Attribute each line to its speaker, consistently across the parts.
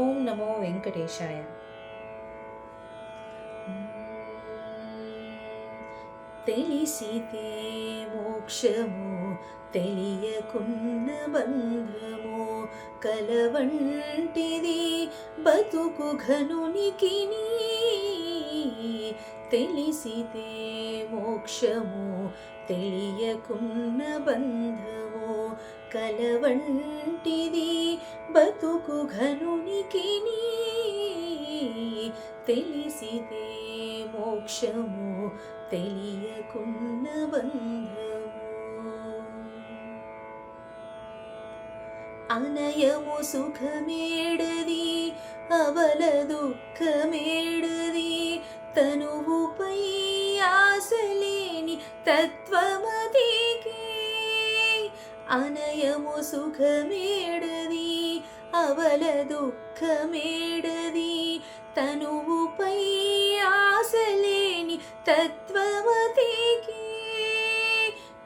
Speaker 1: ఓం నమో వెంకటేశాయ. తెలిసితే మోక్షము తెలియకున్న బంధము కలవంటిది బతుకు ఘనునికి తెలిసితే మోక్షము తెలియకున్న బంధము కలవంటిది బతుకు ఘనునికి తెలిసితే మోక్షము తెలియకున్న బంధము. అనయము సుఖమేడది అవల దుఃఖమేడది తనువుపై ఆశలేని తత్వమదే అనయము సుఖమేడది అవల దుఃఖమేడది తనువుపై ఆశలేని తత్వమతికి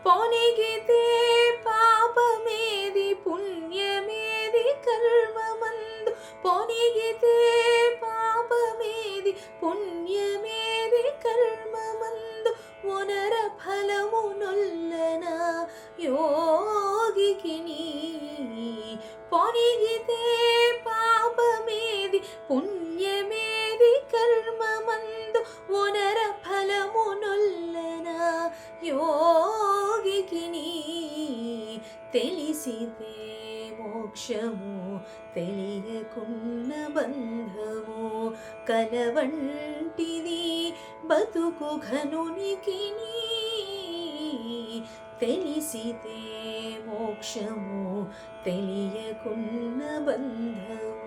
Speaker 1: పొనిగితే పాపమేది పుణ్యమేది కర్మమందు పొనిగితే పాపమేది పుణ్యమేది కర్మమందు ఉనర ఫలము నొల్లన పుణ్యమేది కర్మమందు ఉనర ఫలమునుల్లన? యోగికి తెలిసితే మోక్షము తెలియకున్న బంధము. కలవంటిది బతుకు ఘనునికి తెలిసితే మోక్షము తెలియకున్న బంధము.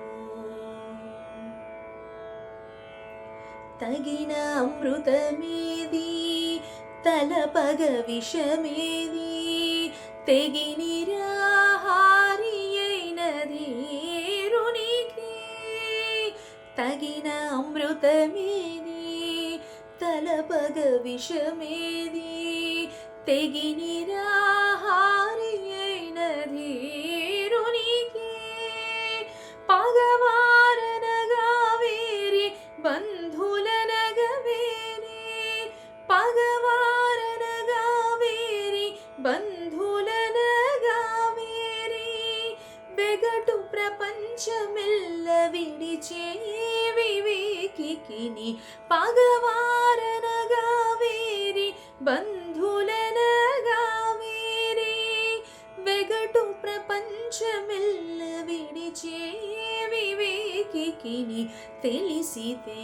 Speaker 1: తగిన అమృతమేది? తలపగ విషమేది? తెగిని రాహారి అయినది రునికి తగిన అమృతమేది? తలపగ విషమేది? తెగిని రాహారి బెగటు ప్రపంచమెల్ల విడిచే వివేకిని పగవారనగా వేరి బంధులనగా వేరే. వెగటు ప్రపంచమెల్ల విడిచే వివేకిని తెలిసితే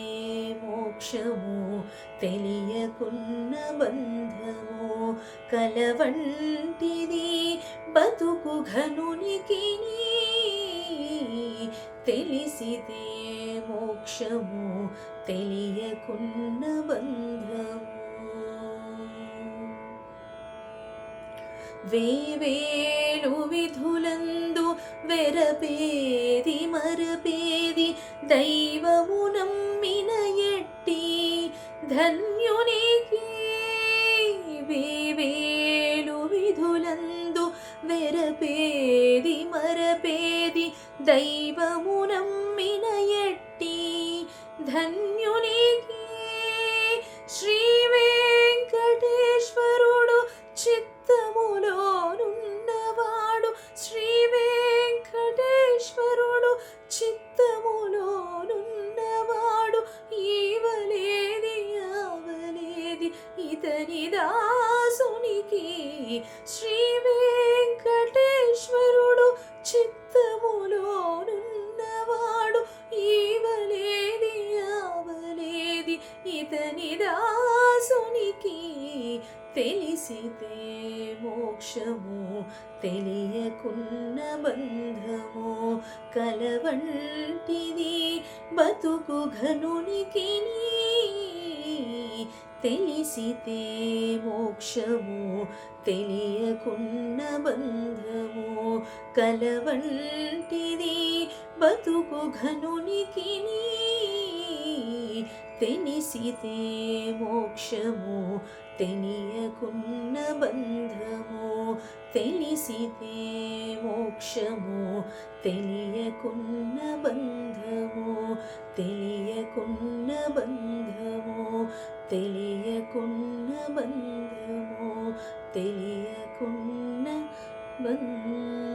Speaker 1: మోక్షము తెలియకున్న బంధము కలవంటిది. బతుకు ఘనునికి తెలిసితే మోక్షము తెలియకున్న బంధము. వేవేలు విధులందు వెరపేది మరపేది దైవము నమ్మిన ఎట్టి ధన్యునికి వేవేలు విధులందు వెరపేది మరపేది దైవమునమ్మిన ఎట్టి ధన్యునికి తెలిసితే మోక్షము తెలియకున్న బంధము కలవంటిది బతుకు ఘనునికి తెలిసితే మోక్షము తెలియకున్న బంధము కలవంటిది బతుకు ఘనునికి తెలిసితే మోక్షము తెలియకున్న బంధము. తెలిసితే మోక్షము తెలియకున్న బంధము. తెలియకున్న బంధము తెలియకున్న బంధము. తెలియకున్న బంధము